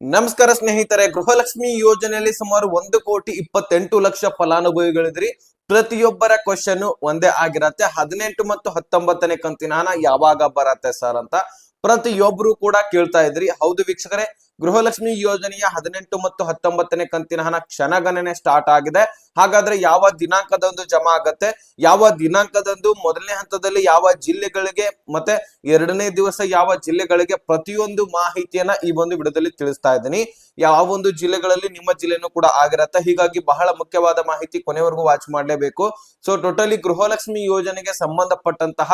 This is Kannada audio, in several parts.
ನಮಸ್ಕಾರ ಸ್ನೇಹಿತರೆ, ಗೃಹಲಕ್ಷ್ಮಿ ಯೋಜನೆಯಲ್ಲಿ ಸುಮಾರು ಒಂದು ಕೋಟಿ ಇಪ್ಪತ್ತೆಂಟು ಲಕ್ಷ ಫಲಾನುಭವಿಗಳಿದ್ರಿ. ಪ್ರತಿಯೊಬ್ಬರ ಕ್ವಶನ್ ಒಂದೇ ಆಗಿರತ್ತೆ. ಹದಿನೆಂಟು ಮತ್ತು ಹತ್ತೊಂಬತ್ತನೇ ಕಂತಿನ ಯಾವಾಗ ಬರತ್ತೆ ಸರ್ ಅಂತ ಪ್ರತಿಯೊಬ್ರು ಕೂಡ ಕೇಳ್ತಾ ಇದ್ರಿ. ಹೌದು ವೀಕ್ಷಕರೇ ಗೃಹಲಕ್ಷ್ಮಿ ಯೋಜನೆಯ ಹದಿನೆಂಟು ಮತ್ತು ಹತ್ತೊಂಬತ್ತನೇ ಕಂತಿನ ಹಣ ಕ್ಷಣಗಣನೆ ಸ್ಟಾರ್ಟ್ ಆಗಿದೆ. ಹಾಗಾದ್ರೆ ಯಾವ ದಿನಾಂಕದಂದು ಜಮಾ ಆಗತ್ತೆ? ಯಾವ ದಿನಾಂಕದಂದು? ಮೊದಲನೇ ಹಂತದಲ್ಲಿ ಯಾವ ಜಿಲ್ಲೆಗಳಿಗೆ ಮತ್ತೆ ಎರಡನೇ ದಿವಸ ಯಾವ ಜಿಲ್ಲೆಗಳಿಗೆ ಪ್ರತಿಯೊಂದು ಮಾಹಿತಿಯನ್ನ ಈ ಒಂದು ವಿಡಿಯೋದಲ್ಲಿ ತಿಳಿಸ್ತಾ ಇದ್ದೀನಿ. ಯಾವ ಒಂದು ಜಿಲ್ಲೆಗಳಲ್ಲಿ ನಿಮ್ಮ ಜಿಲ್ಲೆನೂ ಕೂಡ ಆಗಿರತ್ತೆ. ಹೀಗಾಗಿ ಬಹಳ ಮುಖ್ಯವಾದ ಮಾಹಿತಿ ಕೊನೆವರೆಗೂ ವಾಚ್ ಮಾಡಲೇಬೇಕು. ಸೊ ಟೋಟಲಿ ಗೃಹಲಕ್ಷ್ಮಿ ಯೋಜನೆಗೆ ಸಂಬಂಧಪಟ್ಟಂತಹ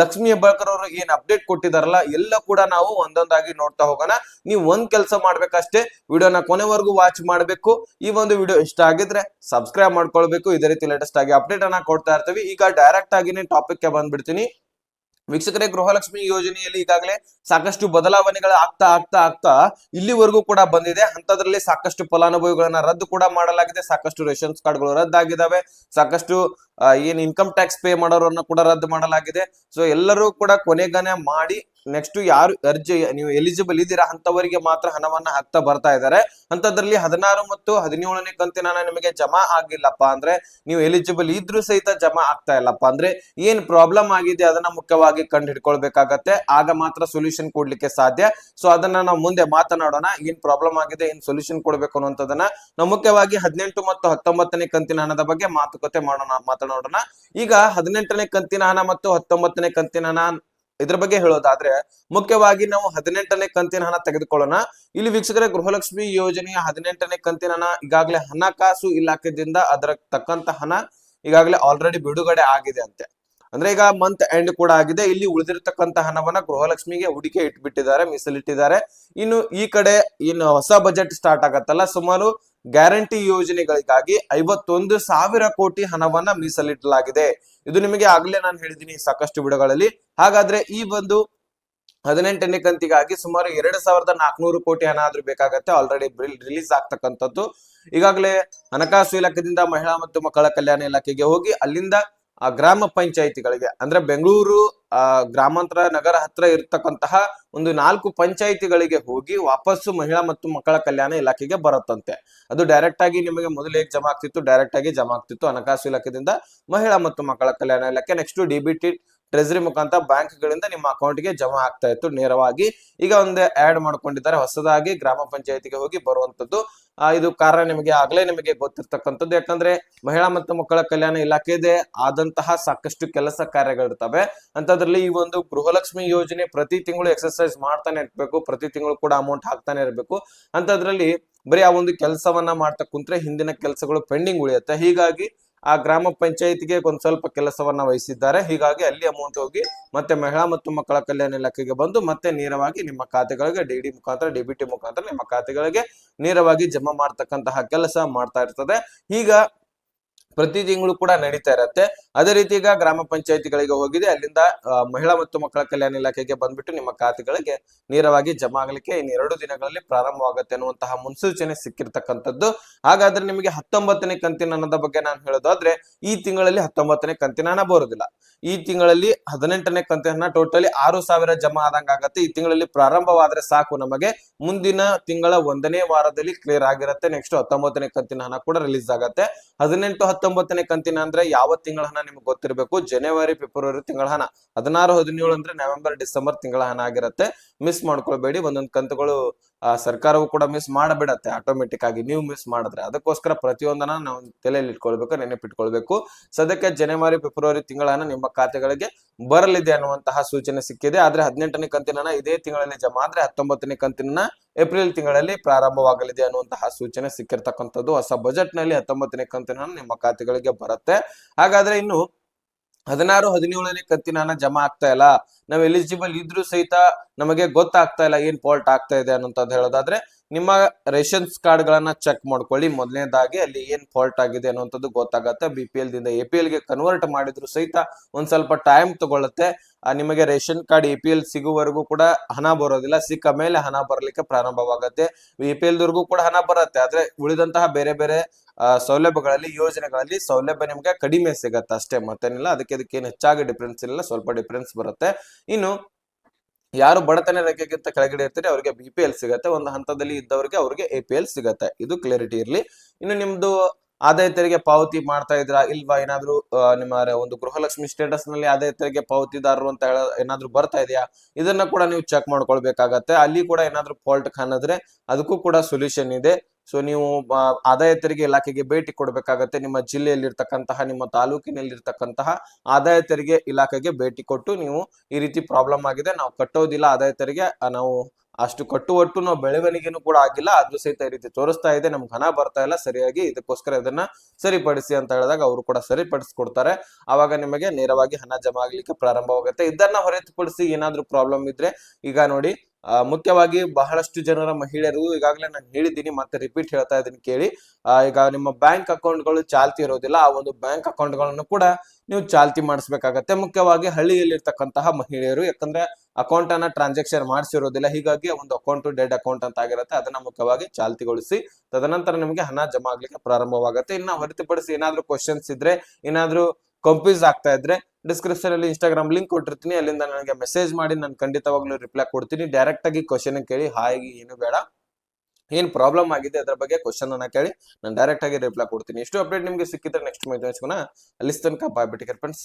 ಲಕ್ಷ್ಮಿ ಹೆಬ್ಬಾಳ್ಕರ್ ಅವರು ಏನ್ ಅಪ್ಡೇಟ್ ಕೊಟ್ಟಿದಾರಲ್ಲ, ಎಲ್ಲ ಕೂಡ ನಾವು ಒಂದೊಂದಾಗಿ ನೋಡ್ತಾ ಹೋಗೋಣ. ನೀವು ಒಂದ್ ಕೆಲಸ ಮಾಡ್ಬೇಕಷ್ಟೇ. ವಿಡಿಯೋನ ಕೊನೆವರೆಗೂ ವಾಚ್ ಮಾಡಬೇಕು. ಈ ಒಂದು ವಿಡಿಯೋ ಇಷ್ಟ ಆಗಿದ್ರೆ ಸಬ್ಸ್ಕ್ರೈಬ್ ಮಾಡ್ಕೊಳ್ಬೇಕು. ಇದೇ ರೀತಿ ಲೇಟೆಸ್ಟ್ ಆಗಿ ಅಪ್ಡೇಟ್ ಅನ್ನ ಕೊಡ್ತಾ ಇರ್ತೀವಿ. ಈಗ ಡೈರೆಕ್ಟ್ ಆಗಿನೇ ಟಾಪಿಕ್ಗೆ ಬಂದ್ಬಿಡ್ತೀನಿ. ವೀಕ್ಷಕರೇ, ಗೃಹಲಕ್ಷ್ಮಿ ಯೋಜನೆಯಲ್ಲಿ ಈಗಾಗಲೇ ಸಾಕಷ್ಟು ಬದಲಾವಣೆಗಳು ಆಗ್ತಾ ಆಗ್ತಾ ಆಗ್ತಾ ಇಲ್ಲಿವರೆಗೂ ಕೂಡ ಬಂದಿದೆ. ಅಂತದ್ರಲ್ಲಿ ಸಾಕಷ್ಟು ಫಲಾನುಭವಿಗಳನ್ನ ರದ್ದು ಕೂಡ ಮಾಡಲಾಗಿದೆ. ಸಾಕಷ್ಟು ರೇಷನ್ಸ್ ಕಾರ್ಡ್ಗಳು ರದ್ದಾಗಿದ್ದಾವೆ ಸಾಕಷ್ಟು ಏನ್ ಇನ್ಕಮ್ ಟ್ಯಾಕ್ಸ್ ಪೇ ಮಾಡೋರನ್ನ ಕೂಡ ರದ್ದು ಮಾಡಲಾಗಿದೆ. ಸೊ ಎಲ್ಲರೂ ಕೂಡ ಕೊನೆಗನೆ ಮಾಡಿ ನೆಕ್ಸ್ಟ್ ಯಾರು ಅರ್ಜಿ, ನೀವು ಎಲಿಜಿಬಲ್ ಇದ್ದೀರಾ ಅಂತವರಿಗೆ ಮಾತ್ರ ಹಣವನ್ನ ಹಾಕ್ತಾ ಬರ್ತಾ ಇದ್ದಾರೆ. ಅಂತದ್ರಲ್ಲಿ ಹದಿನಾರು ಮತ್ತು ಹದಿನೇಳನೇ ಕಂತಿನ ನಿಮಗೆ ಜಮಾ ಆಗಿಲ್ಲಪ್ಪ ಅಂದ್ರೆ, ನೀವು ಎಲಿಜಿಬಲ್ ಇದ್ರೂ ಸಹಿತ ಜಮಾ ಆಗ್ತಾ ಇಲ್ಲಪ್ಪ ಅಂದ್ರೆ, ಏನ್ ಪ್ರಾಬ್ಲಮ್ ಆಗಿದೆ ಅದನ್ನ ಮುಖ್ಯವಾಗಿ ಕಂಡು ಹಿಡ್ಕೊಳ್ಬೇಕಾಗತ್ತೆ ಆಗ ಮಾತ್ರ ಸೊಲ್ಯೂಷನ್ ಕೊಡ್ಲಿಕ್ಕೆ ಸಾಧ್ಯ. ಸೊ ಅದನ್ನ ನಾವು ಮುಂದೆ ಮಾತನಾಡೋಣ, ಏನ್ ಪ್ರಾಬ್ಲಮ್ ಆಗಿದೆ, ಏನ್ ಸೊಲ್ಯೂಷನ್ ಕೊಡ್ಬೇಕು ಅನ್ನುವಂಥದ್ದನ್ನ. ನಾವು ಮುಖ್ಯವಾಗಿ ಹದಿನೆಂಟು ಮತ್ತು ಹತ್ತೊಂಬತ್ತನೇ ಕಂತಿನ ಹಣದ ಬಗ್ಗೆ ಮಾತುಕತೆ ಮಾಡೋಣ ಮಾತನಾಡೋಣ ಈಗ ಹದಿನೆಂಟನೇ ಕಂತಿನ ಹಣ ಮತ್ತು ಹತ್ತೊಂಬತ್ತನೇ ಕಂತಿನ ಹಣ ಇದ್ರ ಬಗ್ಗೆ ಹೇಳೋದಾದ್ರೆ, ಮುಖ್ಯವಾಗಿ ನಾವು ಹದಿನೆಂಟನೇ ಕಂತಿನ ಹಣ ತೆಗೆದುಕೊಳ್ಳೋಣ. ಇಲ್ಲಿ ವೀಕ್ಷಕರೇ, ಗೃಹಲಕ್ಷ್ಮಿ ಯೋಜನೆಯ ಹದಿನೆಂಟನೇ ಕಂತಿನ ಹಣ ಈಗಾಗಲೇ ಹಣಕಾಸು ಇಲಾಖೆದಿಂದ ಅದರ ತಕ್ಕಂತ ಹಣ ಈಗಾಗಲೇ ಆಲ್ರೆಡಿ ಬಿಡುಗಡೆ ಆಗಿದೆ ಅಂತೆ. ಅಂದ್ರೆ ಈಗ ಮಂತ್ ಎಂಡ್ ಕೂಡ ಆಗಿದೆ. ಇಲ್ಲಿ ಉಳಿದಿರ್ತಕ್ಕಂತ ಹಣವನ್ನ ಗೃಹಲಕ್ಷ್ಮಿಗೆ ಹೂಡಿಕೆ ಇಟ್ಬಿಟ್ಟಿದ್ದಾರೆ, ಮೀಸಲಿಟ್ಟಿದ್ದಾರೆ. ಇನ್ನು ಈ ಕಡೆ ಇನ್ನು ಹೊಸ ಬಜೆಟ್ ಸ್ಟಾರ್ಟ್ ಆಗತ್ತಲ್ಲ. ಸುಮಾರು ಗ್ಯಾರಂಟಿ ಯೋಜನೆಗಳಿಗಾಗಿ ಐವತ್ತೊಂದು ಸಾವಿರ ಕೋಟಿ ಹಣವನ್ನ ಮೀಸಲಿಡಲಾಗಿದೆ. ಇದು ನಿಮಗೆ ಆಗ್ಲೇ ನಾನು ಹೇಳಿದ್ದೀನಿ ಸಾಕಷ್ಟು ಬಿಡುಗಳಲ್ಲಿ ಹಾಗಾದ್ರೆ ಈ ಒಂದು ಹದಿನೆಂಟನೇ ಕಂತಿಗಾಗಿ ಸುಮಾರು ಎರಡು ಸಾವಿರದ ನಾಲ್ಕುನೂರು ಕೋಟಿ ಹಣ ಆದ್ರೂ ಬೇಕಾಗತ್ತೆ. ಆಲ್ರೆಡಿ ರಿಲೀಸ್ ಆಗ್ತಕ್ಕಂಥದ್ದು. ಈಗಾಗಲೇ ಹಣಕಾಸು ಇಲಾಖೆದಿಂದ ಮಹಿಳಾ ಮತ್ತು ಮಕ್ಕಳ ಕಲ್ಯಾಣ ಇಲಾಖೆಗೆ ಹೋಗಿ ಅಲ್ಲಿಂದ ಆ ಗ್ರಾಮ ಪಂಚಾಯಿತಿಗಳಿಗೆ, ಅಂದ್ರೆ ಬೆಂಗಳೂರು, ಆ ಗ್ರಾಮಾಂತರ ನಗರ ಹತ್ರ ಇರ್ತಕ್ಕಂತಹ ಒಂದು ನಾಲ್ಕು ಪಂಚಾಯಿತಿಗಳಿಗೆ ಹೋಗಿ ವಾಪಸ್ಸು ಮಹಿಳಾ ಮತ್ತು ಮಕ್ಕಳ ಕಲ್ಯಾಣ ಇಲಾಖೆಗೆ ಬರುತ್ತಂತೆ. ಅದು ಡೈರೆಕ್ಟ್ ಆಗಿ ನಿಮಗೆ ಮೊದಲು ಹೇಗೆ ಜಮಾ ಆಗ್ತಿತ್ತು? ಡೈರೆಕ್ಟ್ ಆಗಿ ಜಮಾ ಆಗ್ತಿತ್ತು ಹಣಕಾಸು ಇಲಾಖೆಯಿಂದ ಮಹಿಳಾ ಮತ್ತು ಮಕ್ಕಳ ಕಲ್ಯಾಣ ಇಲಾಖೆ. Next D B T treasury ಮುಖಾಂತರ ಬ್ಯಾಂಕ್ ಗಳಿಂದ ನಿಮ್ಮ ಅಕೌಂಟ್ಗೆ ಜಮಾ ಆಗ್ತಾ ಇತ್ತು. ನೇರವಾಗಿ ಈಗ ಒಂದು ಆಡ್ ಮಾಡ್ಕೊಂಡಿದ್ದಾರೆ. ಹೊಸದಾಗಿ ಗ್ರಾಮ ಪಂಚಾಯತಿಗೆ ಹೋಗಿ ಬರುವಂತದ್ದು ಇದು ಕಾರಣ ನಿಮಗೆ ಆಗ್ಲೇ ನಿಮಗೆ ಗೊತ್ತಿರ್ತಕ್ಕಂಥದ್ದು. ಯಾಕಂದ್ರೆ ಮಹಿಳಾ ಮತ್ತು ಮಕ್ಕಳ ಕಲ್ಯಾಣ ಇಲಾಖೆದೆ ಆದಂತಹ ಸಾಕಷ್ಟು ಕೆಲಸ ಕಾರ್ಯಗಳಿರ್ತವೆ. ಅಂತದ್ರಲ್ಲಿ ಈ ಒಂದು ಗೃಹಲಕ್ಷ್ಮಿ ಯೋಜನೆ ಪ್ರತಿ ತಿಂಗಳು ಎಕ್ಸರ್ಸೈಸ್ ಮಾಡ್ತಾನೆ ಇರ್ಬೇಕು. ಪ್ರತಿ ತಿಂಗಳು ಕೂಡ ಅಮೌಂಟ್ ಹಾಕ್ತಾನೆ ಇರಬೇಕು. ಅಂತದ್ರಲ್ಲಿ ಬರೀ ಆ ಒಂದು ಕೆಲಸವನ್ನ ಮಾಡ್ತಾ ಕುಂತ್ರೆ ಹಿಂದಿನ ಕೆಲಸಗಳು ಪೆಂಡಿಂಗ್ ಉಳಿಯುತ್ತೆ. ಹೀಗಾಗಿ ಆ ಗ್ರಾಮ ಪಂಚಾಯತ್ಗೆ ಒಂದ್ ಸ್ವಲ್ಪ ಕೆಲಸವನ್ನ ವಹಿಸಿದ್ದಾರೆ. ಹೀಗಾಗಿ ಅಲ್ಲಿ ಅಮೌಂಟ್ ಹೋಗಿ ಮತ್ತೆ ಮಹಿಳಾ ಮತ್ತು ಮಕ್ಕಳ ಕಲ್ಯಾಣ ಇಲಾಖೆಗೆ ಬಂದು ಮತ್ತೆ ನೇರವಾಗಿ ನಿಮ್ಮ ಖಾತೆಗಳಿಗೆ ಡಿ ಡಿ ಮುಖಾಂತರ ಡಿ ಬಿ ಮುಖಾಂತರ ನಿಮ್ಮ ಖಾತೆಗಳಿಗೆ ನೇರವಾಗಿ ಜಮಾ ಮಾಡ್ತಕ್ಕಂತಹ ಕೆಲಸ ಮಾಡ್ತಾ ಇರ್ತದೆ. ಈಗ ಪ್ರತಿ ತಿಂಗಳು ಕೂಡ ನಡೀತಾ ಇರತ್ತೆ. ಅದೇ ರೀತಿ ಈಗ ಗ್ರಾಮ ಪಂಚಾಯತಿಗಳಿಗೆ ಹೋಗಿದೆ. ಅಲ್ಲಿಂದ ಮಹಿಳಾ ಮತ್ತು ಮಕ್ಕಳ ಕಲ್ಯಾಣ ಇಲಾಖೆಗೆ ಬಂದ್ಬಿಟ್ಟು ನಿಮ್ಮ ಖಾತೆಗಳಿಗೆ ನೇರವಾಗಿ ಜಮಾ ಆಗಲಿಕ್ಕೆ ಇನ್ನು ಎರಡು ದಿನಗಳಲ್ಲಿ ಪ್ರಾರಂಭವಾಗುತ್ತೆ ಅನ್ನುವಂತಹ ಮುನ್ಸೂಚನೆ ಸಿಕ್ಕಿರ್ತಕ್ಕಂಥದ್ದು. ಹಾಗಾದ್ರೆ ನಿಮಗೆ ಹತ್ತೊಂಬತ್ತನೇ ಕಂತಿನ ಹಣದ ಬಗ್ಗೆ ನಾನು ಹೇಳೋದಾದ್ರೆ, ಈ ತಿಂಗಳಲ್ಲಿ ಹತ್ತೊಂಬತ್ತನೇ ಕಂತಿನ ಹಣ ಬರೋದಿಲ್ಲ. ಈ ತಿಂಗಳಲ್ಲಿ ಹದಿನೆಂಟನೇ ಕಂತಿನ ಟೋಟಲಿ ಆರು ಸಾವಿರ ಜಮಾ ಆದಂಗ ಆಗತ್ತೆ. ಈ ತಿಂಗಳಲ್ಲಿ ಪ್ರಾರಂಭವಾದ್ರೆ ಸಾಕು ನಮಗೆ. ಮುಂದಿನ ತಿಂಗಳ ಒಂದನೇ ವಾರದಲ್ಲಿ ಕ್ಲಿಯರ್ ಆಗಿರುತ್ತೆ. ನೆಕ್ಸ್ಟ್ ಹತ್ತೊಂಬತ್ತನೇ ಕಂತಿನ ಹಣ ಕೂಡ ರಿಲೀಸ್ ಆಗತ್ತೆ. ಹದಿನೆಂಟು ಹತ್ತೊಂಬತ್ತನೇ ಕಂತಿನ ಅಂದ್ರೆ ಯಾವ ತಿಂಗಳ ಹಣ ನಿಮ್ಗೆ ಗೊತ್ತಿರಬೇಕು? ಜನವರಿ, ಫೆಬ್ರವರಿ ತಿಂಗಳ ಹಣ. ಹದಿನಾರು, ಹದಿನೇಳು ಅಂದ್ರೆ ನವೆಂಬರ್, ಡಿಸೆಂಬರ್ ತಿಂಗಳ ಹಣ ಆಗಿರುತ್ತೆ. ಮಿಸ್ ಮಾಡ್ಕೊಳ್ಬೇಡಿ. ಒಂದೊಂದು ಕಂತುಗಳು ಸರ್ಕಾರವು ಕೂಡ ಮಿಸ್ ಮಾಡಬಿಡತ್ತೆ ಆಟೋಮೆಟಿಕ್ ಆಗಿ. ನೀವು ಮಿಸ್ ಮಾಡಿದ್ರೆ ಅದಕ್ಕೋಸ್ಕರ ಪ್ರತಿಯೊಂದನ್ನ ನಾವು ತಲೆಯಲ್ಲಿ ಇಟ್ಕೊಳ್ಬೇಕು, ನೆನಪಿಟ್ಕೊಳ್ಬೇಕು. ಸದ್ಯಕ್ಕೆ ಜನವರಿ, ಫೆಬ್ರವರಿ ತಿಂಗಳ ಹಣ ನಿಮ್ಮ ಖಾತೆಗಳಿಗೆ ಬರಲಿದೆ ಅನ್ನುವಂತಹ ಸೂಚನೆ ಸಿಕ್ಕಿದೆ. ಆದ್ರೆ ಹದಿನೆಂಟನೇ ಕಂತಿನ ಇದೇ ತಿಂಗಳಲ್ಲಿ ಜಮಾ ಆದ್ರೆ ಹತ್ತೊಂಬತ್ತನೇ ಕಂತಿನ ಏಪ್ರಿಲ್ ತಿಂಗಳಲ್ಲಿ ಪ್ರಾರಂಭವಾಗಲಿದೆ ಅನ್ನುವಂತಹ ಸೂಚನೆ ಸಿಕ್ಕಿರ್ತಕ್ಕಂಥದ್ದು. ಹೊಸ ಬಜೆಟ್ನಲ್ಲಿ ಹತ್ತೊಂಬತ್ತನೇ ಕಂತಿನ ನಿಮ್ಮ ಖಾತೆಗಳಿಗೆ ಬರುತ್ತೆ. ಹಾಗಾದ್ರೆ ಇನ್ನು ಹದಿನಾರು, ಹದಿನೇಳನೇ ಕಂತಿನ ಜಮಾ ಆಗ್ತಾ ಇಲ್ಲ. ನಾವು ಎಲಿಜಿಬಲ್ ಇದ್ರೂ ಸಹಿತ ನಮಗೆ ಗೊತ್ತಾಗ್ತಾ ಇಲ್ಲ ಏನ್ ಫಾಲ್ಟ್ ಆಗ್ತಾ ಇದೆ ಅನ್ನೋಂಥದ್ದು ಹೇಳೋದಾದ್ರೆ, ನಿಮ್ಮ ರೇಷನ್ಸ್ ಕಾರ್ಡ್ ಗಳನ್ನ ಚೆಕ್ ಮಾಡ್ಕೊಳ್ಳಿ. ಮೊದಲನೇದಾಗಿ ಅಲ್ಲಿ ಏನ್ ಫಾಲ್ಟ್ ಆಗಿದೆ ಅನ್ನೋಂಥದ್ದು ಗೊತ್ತಾಗತ್ತೆ. ಬಿ ಪಿ ಎಲ್ ದಿಂದ ಎ ಪಿ ಎಲ್ಗೆ ಕನ್ವರ್ಟ್ ಮಾಡಿದ್ರು ಸಹಿತ ಒಂದ್ ಸ್ವಲ್ಪ ಟೈಮ್ ತಗೊಳ್ಳುತ್ತೆ. ನಿಮಗೆ ration card A P L ಸಿಗುವವರೆಗೂ ಕೂಡ ಹಣ ಬರೋದಿಲ್ಲ. ಸಿಕ್ಕ ಮೇಲೆ ಹಣ ಬರ್ಲಿಕ್ಕೆ ಪ್ರಾರಂಭವಾಗತ್ತೆ. ಎ ಪಿ ಎಲ್ ದವರೆಗೂ ಕೂಡ ಹಣ ಬರುತ್ತೆ. ಆದ್ರೆ ಉಳಿದಂತಹ ಬೇರೆ ಬೇರೆ ಸೌಲಭ್ಯಗಳಲ್ಲಿ, ಯೋಜನೆಗಳಲ್ಲಿ ಸೌಲಭ್ಯ ನಿಮ್ಗೆ ಕಡಿಮೆ ಸಿಗತ್ತೆ ಅಷ್ಟೇ. ಮತ್ತೇನಿಲ್ಲ, ಅದಕ್ಕೆ ಅದಕ್ಕೆ ಏನು ಹೆಚ್ಚಾಗಿ ಡಿಫ್ರೆನ್ಸ್ ಇಲ್ಲ, ಸ್ವಲ್ಪ ಡಿಫ್ರೆನ್ಸ್ ಬರುತ್ತೆ. ಇನ್ನು, ಯಾರು ಬಡತನ ರೇಖೆಗಿಂತ ಕೆಳಗಡೆ ಇರ್ತಾರೆ, ಅವರಿಗೆ ಬಿ ಪಿ ಎಲ್ ಸಿಗತ್ತೆ. ಒಂದು ಹಂತದಲ್ಲಿ ಇದ್ದವರಿಗೆ ಅವ್ರಿಗೆ ಎ ಪಿ ಎಲ್ ಸಿಗತ್ತೆ. ಇದು ಕ್ಲಿಯರಿಟಿ ಇರಲಿ. ಇನ್ನು ನಿಮ್ದು ಆದಾಯ ತೆರಿಗೆ ಪಾವತಿ ಮಾಡ್ತಾ ಇದ್ರಾ ಇಲ್ವಾ? ಏನಾದ್ರು ನಿಮ್ಮ ಒಂದು ಗೃಹಲಕ್ಷ್ಮಿ ಸ್ಟೇಟಸ್ನಲ್ಲಿ ಆದಾಯ ತೆರಿಗೆ ಪಾವತಿದಾರರು ಅಂತ ಹೇಳ, ಏನಾದ್ರು ಬರ್ತಾ ಇದೆಯಾ? ಇದನ್ನ ಕೂಡ ನೀವು ಚೆಕ್ ಮಾಡ್ಕೊಳ್ಬೇಕಾಗತ್ತೆ. ಅಲ್ಲಿ ಕೂಡ ಏನಾದ್ರು ಫಾಲ್ಟ್ ಕಾಣಿದ್ರೆ, ಅದಕ್ಕೂ ಕೂಡ ಸೊಲ್ಯೂಷನ್ ಇದೆ. ಸೊ ನೀವು ಆದಾಯ ತೆರಿಗೆ ಇಲಾಖೆಗೆ ಭೇಟಿ ಕೊಡಬೇಕಾಗತ್ತೆ. ನಿಮ್ಮ ಜಿಲ್ಲೆಯಲ್ಲಿರ್ತಕ್ಕಂತಹ, ನಿಮ್ಮ ತಾಲೂಕಿನಲ್ಲಿರ್ತಕ್ಕಂತಹ ಆದಾಯ ತೆರಿಗೆ ಇಲಾಖೆಗೆ ಭೇಟಿ ಕೊಟ್ಟು ನೀವು ಈ ರೀತಿ ಪ್ರಾಬ್ಲಮ್ ಆಗಿದೆ. ನಾವು ಕಟ್ಟೋದಿಲ್ಲ ಆದಾಯ ತೆರಿಗೆ. ನಾವು ಅಷ್ಟು ಕಟ್ಟುವಟ್ಟು ನಾವು ಬೆಳವಣಿಗೆನೂ ಕೂಡ ಆಗಿಲ್ಲ. ಅದು ಸಹಿತ ಈ ರೀತಿ ತೋರಿಸ್ತಾ ಇದೆ. ನಮ್ಗೆ ಹಣ ಬರ್ತಾ ಇಲ್ಲ. ಸರಿಯಾಗಿ ಇದಕ್ಕೋಸ್ಕರ ಇದನ್ನ ಸರಿಪಡಿಸಿ ಅಂತ ಹೇಳಿದಾಗ ಅವರು ಕೂಡ ಸರಿಪಡಿಸ್ಕೊಡ್ತಾರೆ. ಆವಾಗ ನಿಮಗೆ ನೇರವಾಗಿ ಹಣ ಜಮಾ ಆಗ್ಲಿಕ್ಕೆ ಪ್ರಾರಂಭವಾಗುತ್ತೆ. ಇದನ್ನ ಹೊರತುಪಡಿಸಿ ಏನಾದ್ರೂ ಪ್ರಾಬ್ಲಮ್ ಇದ್ರೆ ಈಗ ನೋಡಿ ಮುಖ್ಯವಾಗಿ ಬಹಳಷ್ಟು ಜನರ ಮಹಿಳೆಯರು ಈಗಾಗಲೇ ನಾನು ಹೇಳಿದ್ದೀನಿ, ಮತ್ತೆ ರಿಪೀಟ್ ಹೇಳ್ತಾ ಇದ್ದೀನಿ ಕೇಳಿ. ಈಗ ನಿಮ್ಮ ಬ್ಯಾಂಕ್ ಅಕೌಂಟ್ಗಳು ಚಾಲ್ತಿ ಇರೋದಿಲ್ಲ, ಆ ಒಂದು ಬ್ಯಾಂಕ್ ಅಕೌಂಟ್ಗಳನ್ನು ಕೂಡ ನೀವು ಚಾಲ್ತಿ ಮಾಡಿಸ್ಬೇಕಾಗತ್ತೆ. ಮುಖ್ಯವಾಗಿ ಹಳ್ಳಿಯಲ್ಲಿರ್ತಕ್ಕಂತಹ ಮಹಿಳೆಯರು, ಯಾಕಂದ್ರೆ ಅಕೌಂಟ್ ಅನ್ನ ಟ್ರಾನ್ಸಾಕ್ಷನ್ ಮಾಡಿಸಿರೋದಿಲ್ಲ, ಹೀಗಾಗಿ ಒಂದು ಅಕೌಂಟ್ ಡೆಡ್ ಅಕೌಂಟ್ ಅಂತ ಆಗಿರುತ್ತೆ, ಅದನ್ನ ಮುಖ್ಯವಾಗಿ ಚಾಲ್ತಿಗೊಳಿಸಿ, ತದನಂತರ ನಿಮಗೆ ಹಣ ಜಮಾ ಆಗ್ಲಿಕ್ಕೆ ಪ್ರಾರಂಭವಾಗುತ್ತೆ. ಇನ್ನ ಹೊರತುಪಡಿಸಿ ಏನಾದ್ರೂ ಕ್ವಶನ್ಸ್ ಇದ್ರೆ, ಏನಾದ್ರೂ ಕನ್ಫ್ಯೂಸ್ ಆಗ್ತಾ ಇದ್ರೆ ಡಿಸ್ಕ್ರಿಪ್ಷನ್ ಅಲ್ಲಿ ಇನ್ಸ್ಟಾಗ್ರಾಮ್ ಲಿಂಕ್ ಕೊಟ್ಟಿರ್ತೀನಿ. ಅಲ್ಲಿಂದ ನನಗೆ ಮೆಸೇಜ್ ಮಾಡಿ, ನಾನು ಖಂಡಿತವಾಗ್ಲೂ ರಿಪ್ಲೈ ಕೊಡ್ತೀನಿ. ಡೈರೆಕ್ಟ್ ಆಗಿ ಕ್ವಶನ್ ಕೇಳಿ ಹಾಗೆ ಏನು ಬೇಡ. ಏನ್ ಪ್ರಾಬ್ಲಮ್ ಆಗಿದೆ? ಅದ್ರ ಬಗ್ಗೆ ಕ್ವಶನ್ ಅನ್ನ ಕೇಳಿ, ನಾನು ಡೈರೆಕ್ಟ್ ಆಗಿ ರಿಪ್ಲೈ ಕೊಡ್ತೀನಿ. ಎಷ್ಟು ಅಪ್ಡೇಟ್ ನಿಮ್ಗೆ ಸಿಕ್ಕಿದ್ರೆ ನೆಕ್ಸ್ಟ್ ಹಚ್ಕೋಣ ಅಲ್ಲಿ ತನಕ ಬಾಯ್ ಬಿಟ್ಟಿಗೆ ಫ್ರೆಂಡ್ಸ್